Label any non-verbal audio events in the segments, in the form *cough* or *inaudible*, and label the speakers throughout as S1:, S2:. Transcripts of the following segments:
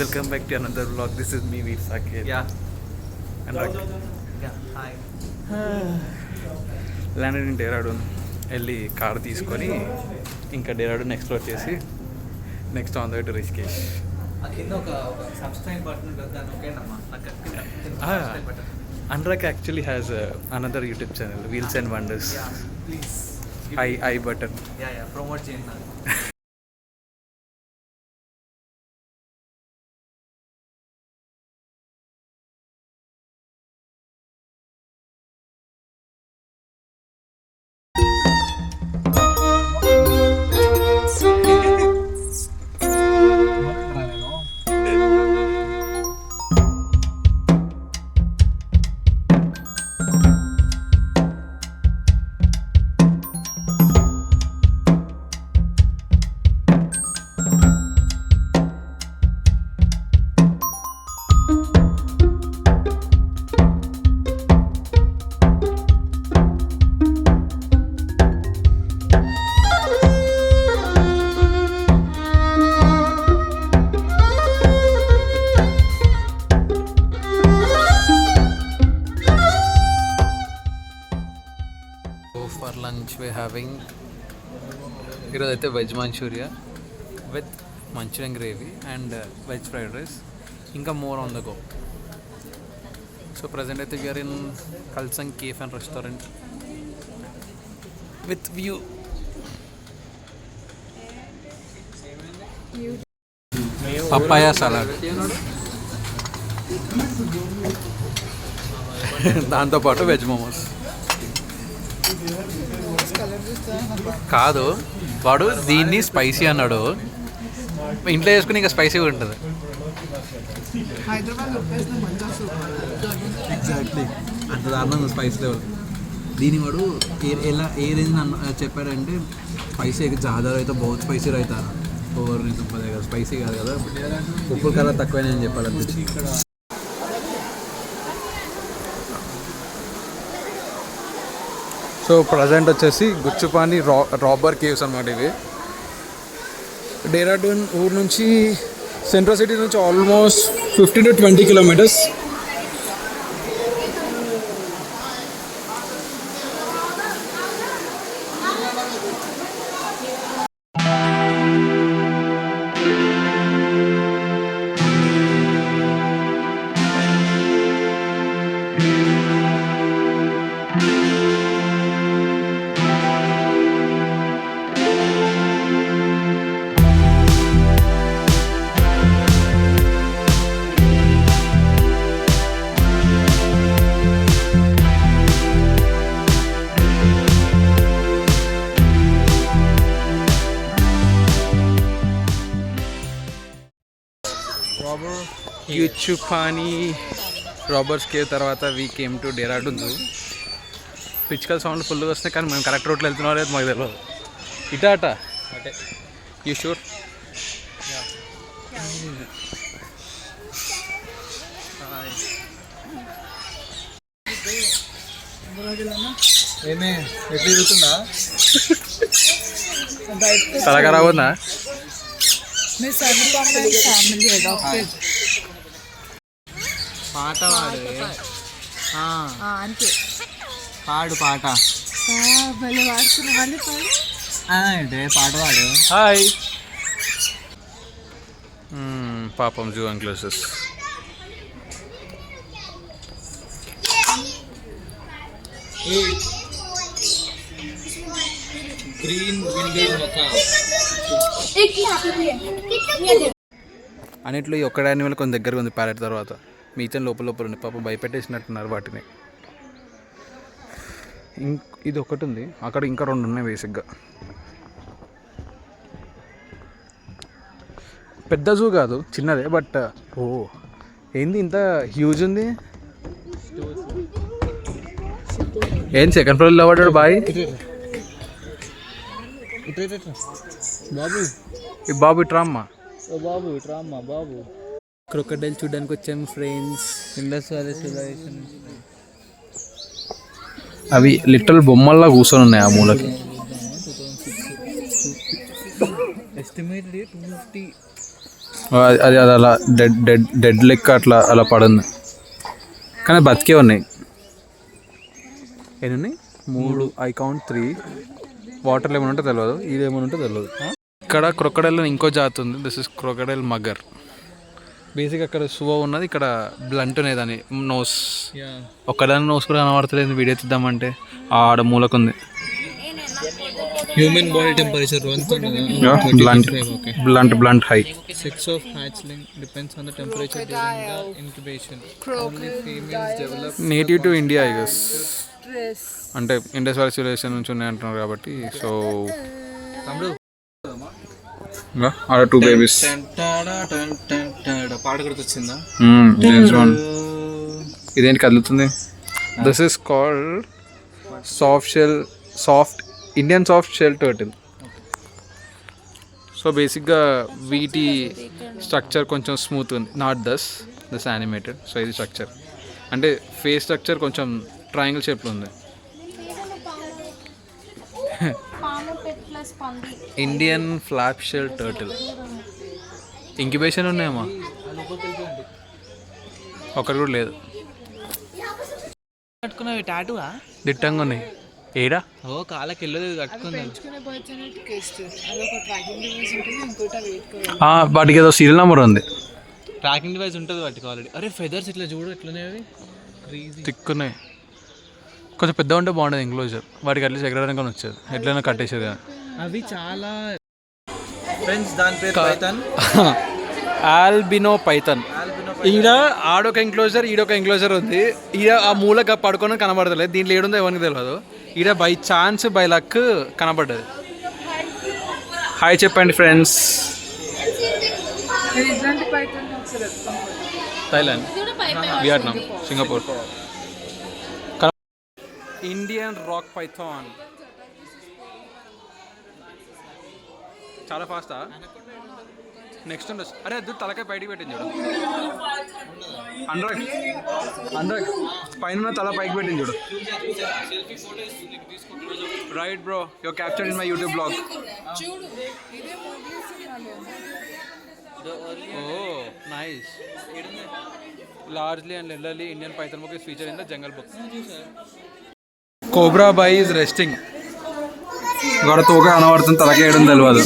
S1: another vlog. This is me, Veer Saket.
S2: Yeah.
S1: And like,
S2: Yeah. Hi.
S1: Landed in Dehradun వెళ్ళి car తీసుకొని ఇంకా Dehradun explore చేసి next on the to Rishikesh. Anurag actually has another YouTube channel wheels and wonders. I I button
S2: yeah yeah promote చేయండి
S1: అయితే veg Manchuria with Manchurian gravy and uh, veg fried rice. ఇంకా more on the go. So present అయితే we are in Kalsang cafe and restaurant with view papaya salad దాంతోపాటు veg momos కాదు. వాడు దీన్ని spicy అన్నాడు. ఇంట్లో వేసుకుని ఇంకా స్పైసీ ఉంటుంది.
S3: ఎగ్జాక్ట్లీ అంత దారుణంగా స్పైసీ లెవెల్ దీని వాడు ఎలా ఏ రేంజ్ చెప్పాడంటే స్పైసీ జాదా అయితే బహుత్ స్పైసీ రైతారా ఓవర్ నిజం స్పైసీ కాదు కదా ఉప్పు కలర్ తక్కువైనా అని చెప్పాలి
S1: సో ప్రజెంట్ వచ్చేసి గుచ్చుపాని రా రాబర్ కేవ్స్ అనమాట ఇవి. డేరాడూన్ ఊరు నుంచి సెంట్రల్ సిటీ నుంచి almost fifteen to twenty kilometres Guchupani robbers cave తర్వాత వీ కేమ్ టు డేరాడూన్ పిచ్కల్ సౌండ్ ఫుల్గా వస్తున్నాయి కానీ మేము కరెక్ట్ రోడ్లో వెళ్తున్నాం లేదు మాకు తెలియదు ఇటా అట?
S2: అంటే.
S1: యూ షూర్
S3: ఏమే ఎట్లా తిరుగుతుందా?
S1: తల ఖరాబ్
S4: ఫ్యామిలీ
S2: పాట పాడు.
S4: అంతే.
S2: పాడు పాట.
S4: మళ్ళీ వాడుతున్నా మళ్ళీ పాడు.
S2: అంటే పాట పాడు.
S1: హాయ్. పాపం జూ అంక్లోసెస్
S2: గ్రీన్ విండో ఒక.
S1: అన్నిట్లో ఈ ఒక్కడ యానిమల్ కొంచెం దగ్గర ఉంది ప్యారెట్ తర్వాత మిగతా లోపల లోపల ఉంది పాపం భయపెట్టేసినట్టున్నారు వాటిని ఇది ఒకటి ఉంది అక్కడ ఇంకా రెండు ఉన్నాయి బేసిక్గా పెద్ద జూ కాదు చిన్నదే బట్ ఓ ఏంది ఇంత హ్యూజ్ ఉంది ఏం సెకండ్ ఫ్లోర్లో పడ్డాడు బాయ్
S3: బాబు.
S1: ఈ బాబు ఇట్రామ్మా
S3: ఓ బాబు రామ్మా బాబు.
S2: క్రొకడైల్ చూడడానికి వచ్చాము ఫ్రెండ్స్ ఇండస్ వ్యాలీ సివిలైజేషన్.
S1: అవి లిటరల్ బొమ్మల్లా కూర్చొని ఉన్నాయి ఆ మూలకి.
S2: ఎస్టిమేటెడ్ టూ ఫిఫ్టీ
S1: అది అది అలా డెడ్ డెడ్ డెడ్ లెక్క అట్లా అలా పడుంది. కానీ బతికే ఉన్నాయి. ఎన్ని ఉన్నాయి? మూడు ఐ కౌంట్ త్రీ వాటర్లో ఏమైనా ఉంటే తెలియదు ఇది ఏమైనా ఉంటే తెలియదు ఇక్కడ క్రొకడైల్ ఇంకో జాతి ఉంది. This is crocodile mugger basic అక్కడ సువ ఉన్నది ఇక్కడ బ్లంట్ ఉన్నది దాని నోస్ ఒక్కదాని నోస్ కూడా కనబడతలేదు వీడియో తీద్దామంటే. ఆడ మూలకుంది.
S2: Human body temperature
S1: blunt blunt blunt high
S2: sex of hatchling depends on the temperature during the incubation only females develop
S1: native to India I guess అంటే ఇండస్ వ్యాలీ సివిలైజేషన్ నుంచి ఉన్నాయి అంటున్నారు కాబట్టి సో ఆడ టూ బేబీస్
S2: పాట గుర్తొచ్చిందా?
S1: ఇదేంటి కదులుతుంది? This is called soft shell soft Indian soft shell turtle so బేసిక్గా వీటి స్ట్రక్చర్ కొంచెం స్మూత్ ఉంది. Not thus thus animated so ఇది స్ట్రక్చర్ అంటే ఫేస్ స్ట్రక్చర్ కొంచెం ట్రయాంగిల్ షేప్లో ఉంది. *laughs*
S5: ప్లస్ పంది.
S1: Indian flap shell turtle incubation ఉన్నాయమ్మా ఒకటి కూడా లేదు.
S2: కట్టుకున్నవి టాటూవా?
S1: దిట్టంగా ఉన్నాయి. ఏడా?
S2: ఓ కాళ్ళకి వెళ్ళదు కట్టుకుంది.
S1: వాటికి ఏదో సీరియల్ నెంబర్ ఉంది.
S2: ట్రాకింగ్ డివైస్ ఉంటుంది వాటికి ఆల్రెడీ అరే ఫెదర్స్ ఇట్లా చూడు ఎట్లున్నాయి
S1: తిక్కున్నాయి. కొంచెం పెద్ద ఉంటే బాగుంటుంది ఎంక్లోజర్ వాటికి అట్లీస్ట్ ఎగరడానికి కానీ వచ్చేది. ఎట్లయినా కట్టేసేది కానీ
S2: అవి చాలా ఫ్రెండ్స్ దాని పేరు *laughs* పైథాన్.
S1: Albino Python. ఈడ ఆడొక ఎంక్లోజర్ ఈడొక ఎంక్లోజర్ ఉంది. ఈడ ఆ మూలక పడుకొని కనబడతలేదు. దీంట్లో ఏడుందో ఎవరికి తెలియదు ఈడ బై ఛాన్స్ బై లక్ కనబడ్డది. హాయ్ చెప్పండి friends Thailand Vietnam. Singapore. Indian rock python చాలా ఫాస్టా నెక్స్ట్ ఉండొచ్చు. అరే అది తలకాయ బయటికి పెట్టింది చూడు. అండ్రాక్ అండ్రాక్ పైన తల పైకి పెట్టింది చూడు. Right bro you captured in my YouTube blog oh nice largely and లిల్లర్లీ Indian python book is feature in the jungle book cobra by is resting గడ తోక కనబడుతుంది తలకేయడం తెలియదు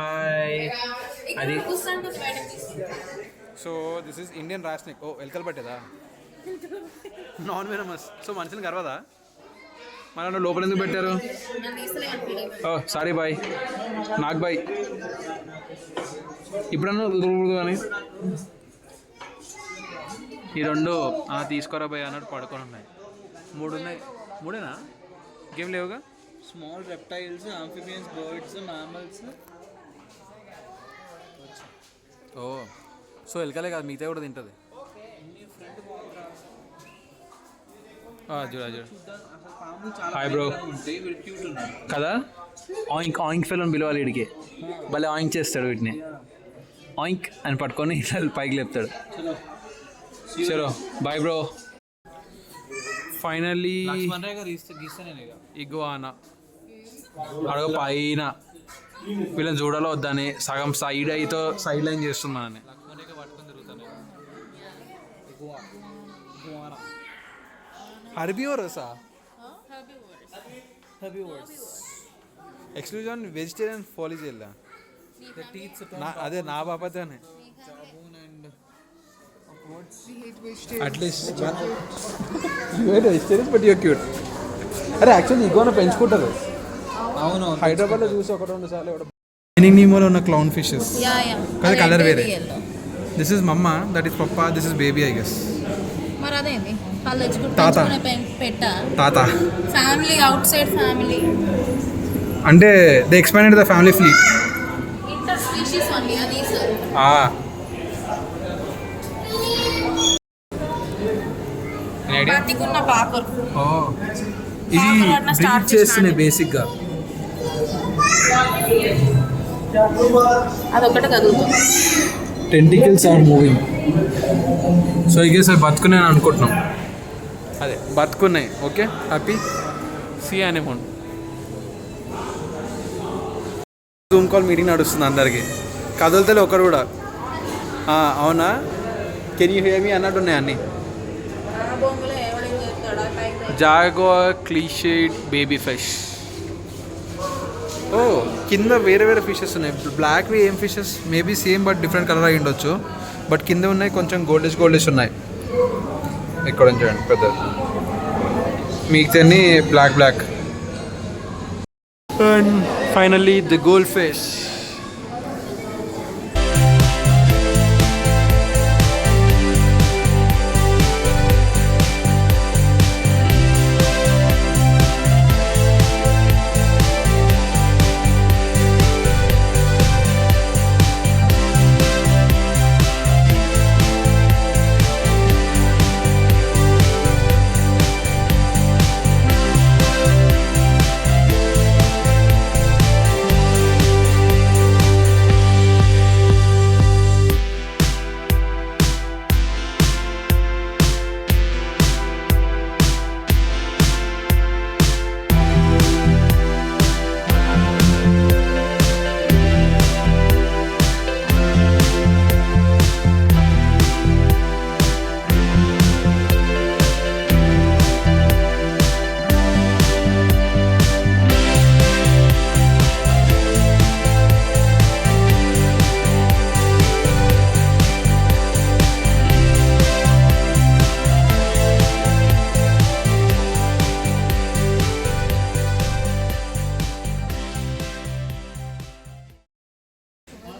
S1: హాయ్. అది so this is Indian rat snake oh ఎలకలు పట్టేదా? Non venomous. So మనుషులు గర్వదా మన లోపల ఎందుకు పెట్టారు? Oh sorry boy. నాగ్ బాయ్. ఇప్పుడన్నా అని? ఈ రెండు ఆ, తీసుకోరా బాయ్ అన్నట్టు పడుకొని ఉన్నాయి. మూడు ఉన్నాయి మూడేనా? గేమ్ లేవుగా?
S2: Small reptiles amphibians birds mammals
S1: oh so ఎలకలే కాదు మిగతా కూడా తింటుంది చూడ చూడ హాయ్ బ్రో కదా? ఆయింక్ ఆయింక్ ఫెల్ అని పిలవాలి వీడికి భలే ఆయింక్ చేస్తాడు వీటిని. ఆయింక్ అని పట్టుకొని ఇట్లా *laughs* పైకి లేపుతాడు. చలో బాయ్ బ్రో ఫైనల్లీ ఇగువానా. అడగ పైన. వీళ్ళని చూడాలో వద్దని సగం సైడ్ అయితే సైడ్ లైన్ చేస్తున్నానని
S2: తిరుగుతానే
S1: హర్బివరసా ఎక్స్క్లూజివ్ ఆన్ వెజిటేరియన్ పాలసీ వెళ్ళా అదే నా బాపతేనే at least you're vegetarian but you're cute అరే యాక్చువల్లీ ఇగోన పెంచుకుంటారు
S2: అవును
S1: హైదరాబాద్లో చూసి ఒకటి రెండు సార్లు ఎవడో మీనింగ్ నీమోలో ఉన్న క్లౌన్ ఫిషెస్ కానీ కలర్ వేరే. This is mama that is papa this is baby I guess
S5: మరి అదేంది వాళ్ళు తెచ్చుకుంటే
S1: తాత.
S5: పెట్ట? ఫ్యామిలీ అవుట్ సైడ్ ఫ్యామిలీ
S1: అంటే they expanded the family fleet
S5: interspecies only అది సార్ బతికున్న పాకర్
S1: ఇది బ్రీడ్ చేస్తున్నాయి. బేసిక్గా
S5: అదొకటి కదులుతుంది
S1: టెంటికల్స్ ఆర్ మూవింగ్ సో ఈ సార్ అవి అనుకుంటున్నాం. అదే బతుకున్నాయి okay? Happy sea anemone zoom call meeting నడుస్తుంది అందరికి. కదులుతలే ఒకరు కూడా. అవునా? కెన్ యూ హియర్ మీ అన్నట్టు ఉన్నాయి అన్నీ. జాగో క్లీషేడ్ బేబీ ఫిష్ ఓ కింద వేరే వేరే ఫిషెస్ ఉన్నాయి. బ్లాక్వి ఏం fishes maybe same but different colour అయి ఉండొచ్చు. బట్ కింద ఉన్నాయి కొంచెం గోల్డిష్ గోల్డిష్ ఉన్నాయి. ఇక్కడ చూడండి పెద్ద మిగతాన్ని black black and finally the goldfish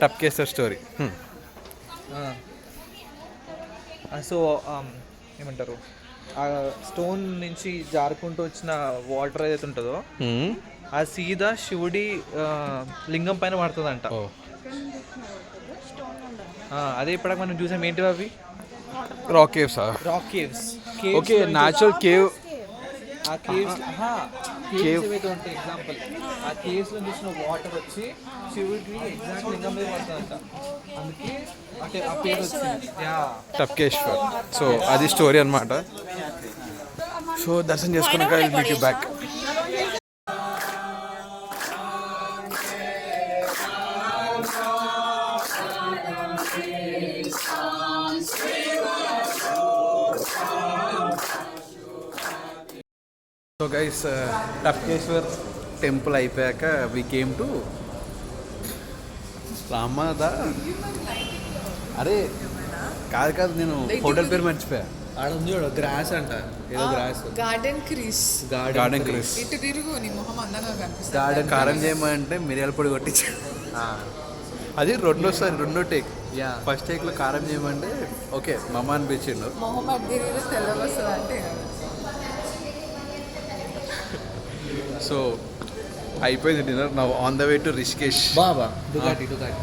S1: Tapkeshwar story.
S2: So ఏమంటారు? ఆ స్టోన్ నుంచి జారుకుంటూ వచ్చిన వాటర్ ఏదైతే ఉంటుందో ఆ సీదా శివుడి లింగం పైన పడుతుందంట.
S1: ఓ.
S2: ఆ, అదే ఇప్పటికి మనం చూసాం. ఏంటివి అవి?
S1: Rock caves
S2: rock caves
S1: okay natural cave
S2: ఆ కేవ్స్ కేవ్స్ ఏవైతే ఉంటాయి ఎగ్జాంపుల్ ఆ కేవ్స్లో చూసిన వాటర్ వచ్చి శివుడికి ఎగ్జాక్ట్ లింగం మీద పడుతుందంట. అందుకే అంటే ఆ పేరు వచ్చింది.
S1: టప్కేశ్వర్ సో అది స్టోరీ అనమాట సో దర్శనం చేసుకున్నాక meet you back so guys Tapkeshwar temple అయిపోయాక వి కేమ్ టు రామదా అరే కాదు కాదు నేను హోటల్ పేరు మర్చిపోయా.
S2: ఆడ ఉంది చూడు గ్రాస్ అంట. ఏదో గ్రాస్
S4: గార్డెన్ క్రీస్
S1: గార్డెన్ క్రిస్
S4: ఇటు తిరుగు నీ మొహం అందంగా కనిపిస్తుంది.
S1: గార్డెన్ కారం చేయమంటే మిరియాల పొడి కొట్టించా. అది రెండోసారి రెండో టేక్
S2: యా.
S1: ఫస్ట్ టేక్లో కారం చేయమంటే ఓకే మమ్మ అనిపించిండు.
S4: మొహం అటు తిరిగి తెల్లగా వస్తుంది అంటే
S1: సో అయిపోయింది డిన్నర్. నా on the way to Rishikesh
S2: Baba Ducati Ducati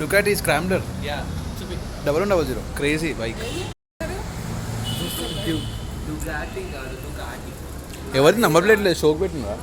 S1: Ducati. Scrambler
S2: yeah
S1: double one double zero crazy bike ఎవరి నంబర్ ప్లేట్ లేదు? షోకి పెట్టినరా